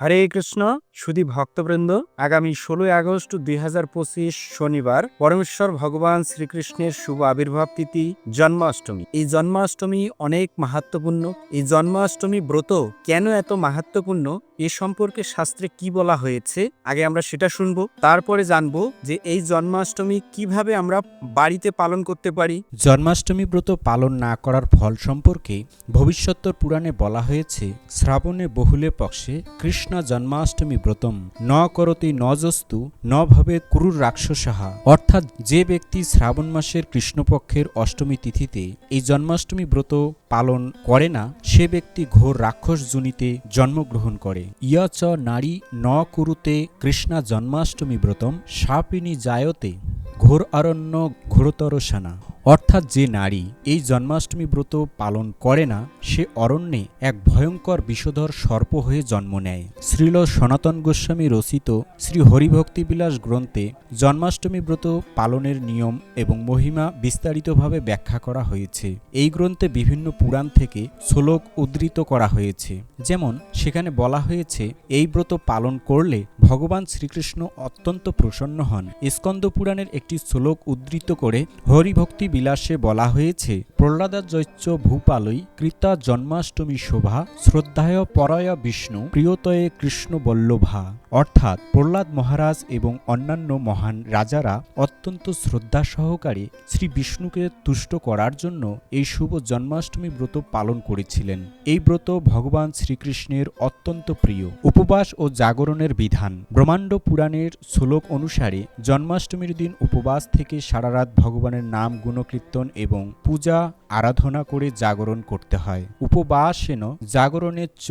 হরে কৃষ্ণ, সুধী ভক্তবৃন্দ, আগামী ষোলোই আগস্ট দুই হাজার পঁচিশ শনিবার পরমেশ্বর ভগবান শ্রীকৃষ্ণের শুভ আবির্ভাব তিথি জন্মাষ্টমী। এই জন্মাষ্টমী অনেক মাহাত্মপূর্ণ। এই জন্মাষ্টমী ব্রত কেন এত মাহাত্মপূর্ণ? এ সম্পর্কে শাস্ত্রে কি বলা হয়েছে? আগে আমরা সেটা শুনব। তারপরে জানব যে এই জন্মাষ্টমী কীভাবে আমরা বাড়িতে পালন করতে পারি। জন্মাষ্টমী ব্রত পালন না করার ফল সম্পর্কে ভবিষ্যত্তর পুরাণে বলা হয়েছে, শ্রাবণে বহুলে পক্ষে কৃষ্ণ জন্মাষ্টমী ব্রতম। ন করতি নজস্তু, ন ভবে কুরুর রাক্ষসাহা। অর্থাৎ যে ব্যক্তি শ্রাবণ মাসের কৃষ্ণপক্ষের অষ্টমী তিথিতে এই জন্মাষ্টমী ব্রত পালন করে না, সে ব্যক্তি ঘোর রাক্ষস জুনিতে জন্মগ্রহণ করে। ইয় চ নারী ন কুরুতে কৃষ্ণা জন্মাষ্টমী ব্রতম, সাপিনী জায়তে ঘোর অরণ্য ঘোরতর সেনা। অর্থাৎ যে নারী এই জন্মাষ্টমী ব্রত পালন করে না, সে অরণ্যে এক ভয়ঙ্কর বিষধর সর্প হয়ে জন্ম নেয়। শ্রীল সনাতন গোস্বামী রচিত শ্রী হরিভক্তিবিলাস গ্রন্থে জন্মাষ্টমী ব্রত পালনের নিয়ম এবং মহিমা বিস্তারিতভাবে ব্যাখ্যা করা হয়েছে। এই গ্রন্থে বিভিন্ন পুরাণ থেকে শ্লোক উদ্ধৃত করা হয়েছে। যেমন, সেখানে বলা হয়েছে, এই ব্রত পালন করলে ভগবান শ্রীকৃষ্ণ অত্যন্ত প্রসন্ন হন। স্কন্দ পুরাণের একটি শ্লোক উদ্ধৃত করে হরিভক্তি বিলাসে বলা হয়েছে প্রহ্লাদা প্রহ্লাদাজৈচ্য ভূপালই কৃতা জন্মাষ্টমী শোভা, শ্রদ্ধায় পরয় বিষ্ণু, প্রিয়তয়ে কৃষ্ণ বল্লভা। অর্থাৎ প্রহ্লাদ মহারাজ এবং অন্যান্য মহান রাজারা অত্যন্ত শ্রদ্ধা সহকারে শ্রী বিষ্ণুকে তুষ্ট করার জন্য এই শুভ জন্মাষ্টমী ব্রত পালন করেছিলেন। এই ব্রত ভগবান শ্রীকৃষ্ণের অত্যন্ত প্রিয়। উপবাস ও জাগরণের বিধান। ব্রহ্মাণ্ড পুরাণের শ্লোক অনুসারে জন্মাষ্টমীর দিন উপবাস থেকে সারা রাত ভগবানের নাম গুণকীর্তন এবং পূজা, আরাধনা করে জাগরণ করতে হয়। উপবাসেন জাগরণের চ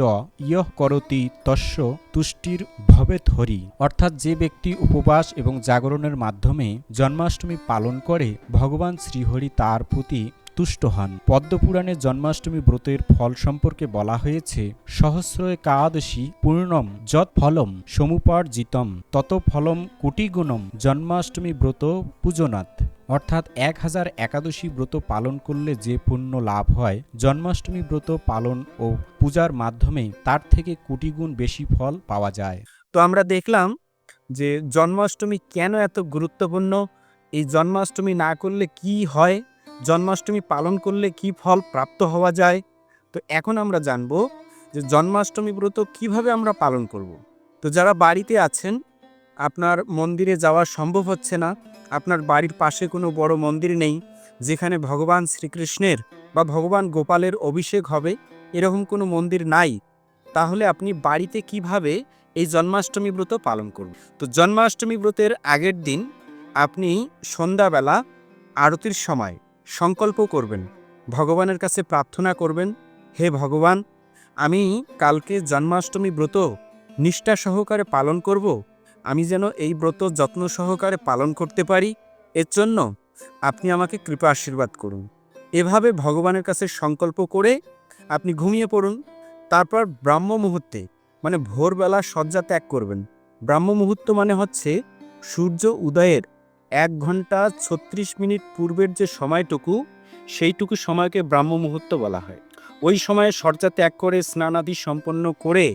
ইয়হ করতি তস্য তুষ্টির ভবেত হরি অর্থাৎ যে ব্যক্তি উপবাস এবং জাগরণের মাধ্যমে জন্মাষ্টমী পালন করে, ভগবান শ্রীহরি তার প্রতি তুষ্ট হন। পদ্মপুরাণে জন্মাষ্টমী ব্রতের ফল সম্পর্কে বলা হয়েছে সহস্র একাদশী পূর্ণম যৎ ফলম সমুপার্জিতম, তত ফলম কোটিগুণম জন্মাষ্টমী ব্রত পূজনাথ অর্থাৎ এক হাজার একাদশী ব্রত পালন করলে যে পুণ্য লাভ হয়, জন্মাষ্টমী ব্রত পালন ও পূজার মাধ্যমে তার থেকে কোটিগুণ বেশি ফল পাওয়া যায়। তো আমরা দেখলাম যে জন্মাষ্টমী কেন এত গুরুত্বপূর্ণ? এই জন্মাষ্টমী না করলে কি হয়? জন্মাষ্টমী পালন করলে কি ফল প্রাপ্ত হওয়া যায়? তো এখন আমরা জানব যে জন্মাষ্টমী ব্রত কীভাবে আমরা পালন করব। তো যারা বাড়িতে আছেন, আপনার মন্দিরে যাওয়া সম্ভব হচ্ছে না। আপনার বাড়ির পাশে কোনো বড় মন্দির নেই, যেখানে ভগবান শ্রীকৃষ্ণের বা ভগবান গোপালের অভিষেক হবে, এরকম কোনো মন্দির নাই। তাহলে আপনি বাড়িতে কীভাবে এই জন্মাষ্টমী ব্রত পালন করুন তো জন্মাষ্টমী ব্রতের আগের দিন আপনি সন্ধ্যাবেলা আরতির সময় সংকল্প করবেন, ভগবানের কাছে প্রার্থনা করবেন, হে ভগবান, আমি কালকে জন্মাষ্টমী ব্রত নিষ্ঠা সহকারে পালন করব। আমি যেন এই ব্রত যত্ন সহকারে পালন করতে পারি। এর জন্য আপনি আমাকে কৃপা আশীর্বাদ করুন। এভাবে ভগবানের কাছে সংকল্প করে আপনি ঘুমিয়ে পড়ুন। তারপর ব্রাহ্ম মুহূর্তে মানে ভোরবেলা শয্যা ত্যাগ করবেন। ব্রাহ্ম মুহূর্ত মানে হচ্ছে সূর্য উদয়ের এক ঘণ্টা ছত্রিশ মিনিট পূর্বের যে সময়টুকু, সেইটুকু সময়কে ব্রাহ্ম মুহূর্ত বলা হয়। ওই সময়ে শয্যা ত্যাগ করে, স্নানাদি সম্পন্ন করে,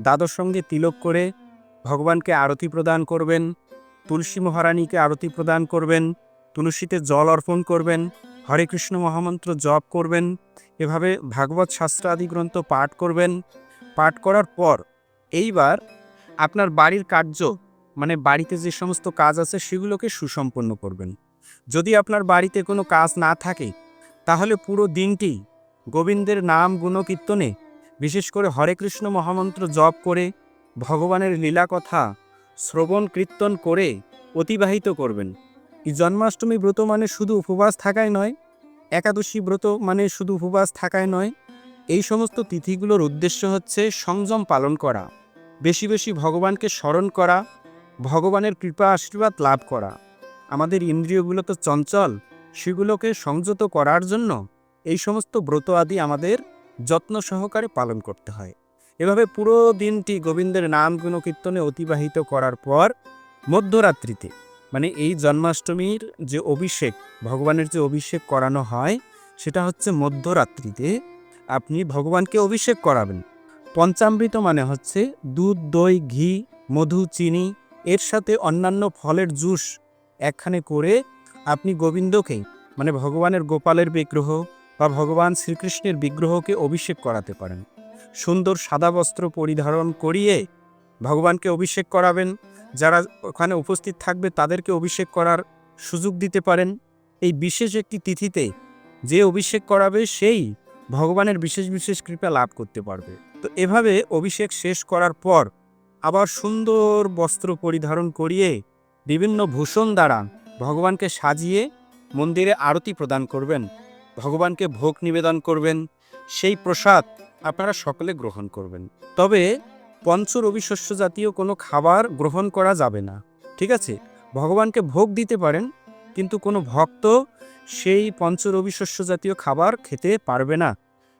দ্বাদশ সঙ্গে তিলক করে, ভগবানকে আরতি প্রদান করবেন, তুলসী মহারানীকে আরতি প্রদান করবেন, তুলসীতে জল অর্পণ করবেন, হরে কৃষ্ণ মহামন্ত্র জপ করবেন, এভাবে ভাগবত শাস্ত্র আদি গ্রন্থ পাঠ করবেন পাঠ করার পর এইবার আপনার বাড়ির কার্য মানে বাড়িতে যে সমস্ত কাজ আছে সেগুলোকে সুসম্পন্ন করবেন। যদি আপনার বাড়িতে কোনো কাজ না থাকে, তাহলে পুরো দিনটি গোবিন্দের নাম গুণকীর্তনে, বিশেষ করে হরে কৃষ্ণ মহামন্ত্র জপ করে, ভগবানের লীলা কথা, শ্রবণ কীর্তন করে অতিবাহিত করবেন। এই জন্মাষ্টমী ব্রত মানে শুধু উপবাস থাকায় নয়, একাদশী ব্রত মানে শুধু উপবাস থাকায় নয় এই সমস্ত তিথিগুলোর উদ্দেশ্য হচ্ছে সংযম পালন করা, বেশি বেশি ভগবানকে স্মরণ করা, ভগবানের কৃপা আশীর্বাদ লাভ করা। আমাদের ইন্দ্রিয়গুলো তো চঞ্চল, সেগুলোকে সংযত করার জন্য এই সমস্ত ব্রত আদি আমাদের যত্ন সহকারে পালন করতে হয়। এভাবে পুরো দিনটি গোবিন্দের নাম গুণকীর্তনে অতিবাহিত করার পর মধ্যরাত্রিতে মানে এই জন্মাষ্টমীর যে অভিষেক, ভগবানের যে অভিষেক করানো হয়, সেটা হচ্ছে মধ্যরাত্রিতে আপনি ভগবানকে অভিষেক করাবেন। পঞ্চামৃত মানে হচ্ছে দুধ, দই, ঘি, মধু, চিনি, এর সাথে অন্যান্য ফলের জুস একখানে করে আপনি গোবিন্দকে মানে ভগবানের গোপালের বিগ্রহ বা ভগবান শ্রীকৃষ্ণের বিগ্রহকে অভিষেক করাতে পারেন। সুন্দর সাদা বস্ত্র পরিধারণ করিয়ে ভগবানকে অভিষেক করাবেন। যারা ওখানে উপস্থিত থাকবে তাদেরকে অভিষেক করার সুযোগ দিতে পারেন। এই বিশেষ একটি তিথিতে যে অভিষেক করাবে সেই ভগবানের বিশেষ বিশেষ কৃপা লাভ করতে পারবে। তো এভাবে অভিষেক শেষ করার পর আবার সুন্দর বস্ত্র পরিধারণ করিয়ে বিভিন্ন ভূষণ দ্বারা ভগবানকে সাজিয়ে মন্দিরে আরতি প্রদান করবেন, ভগবানকে ভোগ নিবেদন করবেন, সেই প্রসাদ আপনারা সকলে গ্রহণ করবেন। তবে পঞ্চ রবিশস্য জাতীয় কোনো খাবার গ্রহণ করা যাবে না, ঠিক আছে? ভগবানকে ভোগ দিতে পারেন কিন্তু কোনো ভক্ত সেই পঞ্চ রবিশস্য জাতীয় খাবার খেতে পারবে না।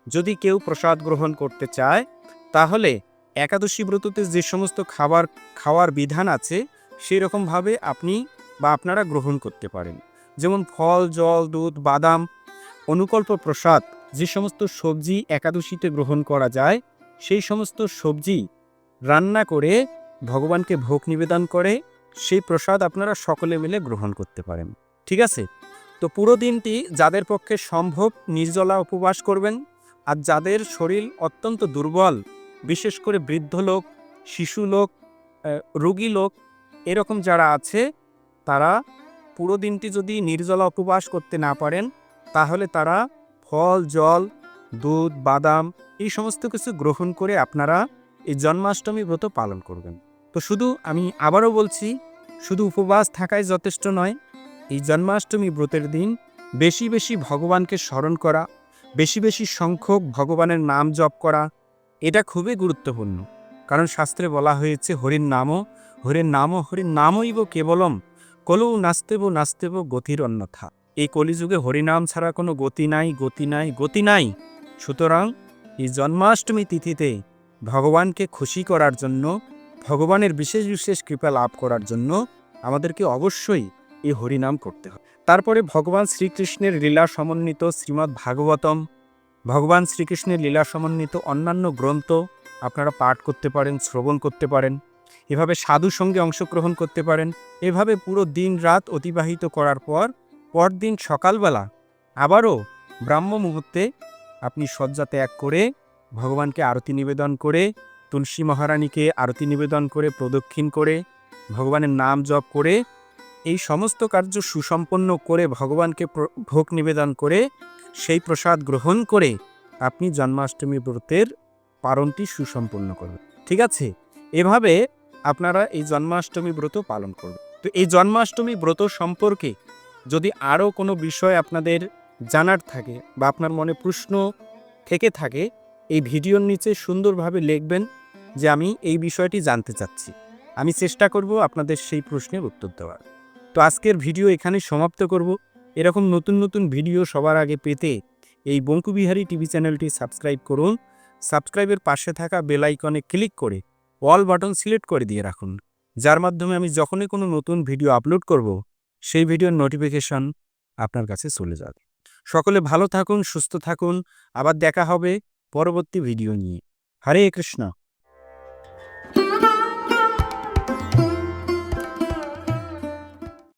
যদি কেউ প্রসাদ গ্রহণ করতে চায়, তাহলে একাদশী ব্রততে যে সমস্ত খাবার খাওয়ার বিধান আছে সেই রকমভাবে আপনি বা আপনারা গ্রহণ করতে পারেন। যেমন ফল, জল, দুধ, বাদাম, অনুকল্প প্রসাদ, যে সমস্ত সবজি একাদশীতে গ্রহণ করা যায়, সেই সমস্ত সবজি রান্না করে ভগবানকে ভোগ নিবেদন করে, সেই প্রসাদ আপনারা সকলে মিলে গ্রহণ করতে পারেন। ঠিক আছে? তো পুরো দিনটি যাদের পক্ষে সম্ভব নির্জলা উপবাস করবেন আর যাদের শরীর অত্যন্ত দুর্বল, বিশেষ করে বৃদ্ধ লোক, শিশু লোক রোগী লোক, এরকম যারা আছে, তারা পুরো দিনটি যদি নির্জলা উপবাস করতে না পারেন, তাহলে তারা ফল, জল, দুধ, বাদাম এই সমস্ত কিছু গ্রহণ করে আপনারা এই জন্মাষ্টমী ব্রত পালন করবেন। তো শুধু আমি আবারও বলছি, শুধু উপবাস থাকাই যথেষ্ট নয় এই জন্মাষ্টমী ব্রতের দিন বেশি বেশি ভগবানকে স্মরণ করা, বেশি বেশি সংখ্যক ভগবানের নাম জপ করা, এটা খুবই গুরুত্বপূর্ণ। কারণ শাস্ত্রে বলা হয়েছে, হরির নামও হরির নামও হরির নামইব কেবলম, কলৌ নাস্তেব নাস্তেব গতির অন্যথা এই কলিযুগে হরিনাম ছাড়া কোনো গতি নাই গতি নাই গতি নাই। সুতরাং এই জন্মাষ্টমী তিথিতে ভগবানকে খুশি করার জন্য, ভগবানের বিশেষ বিশেষ কৃপা লাভ করার জন্য আমাদেরকে অবশ্যই এই হরিনাম করতে হয়। তারপরে ভগবান শ্রীকৃষ্ণের লীলা সমন্বিত শ্রীমদ্ ভাগবতম, ভগবান শ্রীকৃষ্ণের লীলা সমন্বিত অন্যান্য গ্রন্থ আপনারা পাঠ করতে পারেন, শ্রবণ করতে পারেন, এভাবে সাধু সঙ্গে অংশগ্রহণ করতে পারেন, এভাবে পুরো দিন রাত অতিবাহিত করার পর পরদিন সকালবেলা আবারও ব্রাহ্ম মুহূর্তে আপনি শয্যা ত্যাগ করে ভগবানকে আরতি নিবেদন করে, তুলসী মহারানীকে আরতি নিবেদন করে, প্রদক্ষিণ করে, ভগবানের নাম জপ করে এই সমস্ত কার্য সুসম্পন্ন করে ভগবানকে ভোগ নিবেদন করে সেই প্রসাদ গ্রহণ করে আপনি জন্মাষ্টমী ব্রতের পালনটি সুসম্পন্ন করবেন। ঠিক আছে? এভাবে আপনারা এই জন্মাষ্টমী ব্রত পালন করবেন। তো এই জন্মাষ্টমী ব্রত সম্পর্কে যদি আরও কোনো বিষয় আপনাদের জানার থাকে বা আপনার মনে প্রশ্ন থেকে থাকে, এই ভিডিওর নিচে সুন্দরভাবে লিখবেন যে আমি এই বিষয়টি জানতে চাচ্ছি। আমি চেষ্টা করব আপনাদের সেই প্রশ্নের উত্তর দেওয়ার। তো আজকের ভিডিও এখানে সমাপ্ত করব। এরকম নতুন নতুন ভিডিও সবার আগে পেতে এই বঙ্কুবিহারী টিভি চ্যানেলটি সাবস্ক্রাইব করুন। সাবস্ক্রাইবের পাশে থাকা বেল আইকনে ক্লিক করে অল বাটন সিলেক্ট করে দিয়ে রাখুন। যার মাধ্যমে আমি যখনই কোনো নতুন ভিডিও আপলোড করব, সেই ভিডিওর নোটিফিকেশন আপনার কাছে চলে যাবে। সকলে ভালো থাকুন, সুস্থ থাকুন। আবার দেখা হবে পরবর্তী ভিডিও নিয়ে। হরে কৃষ্ণ।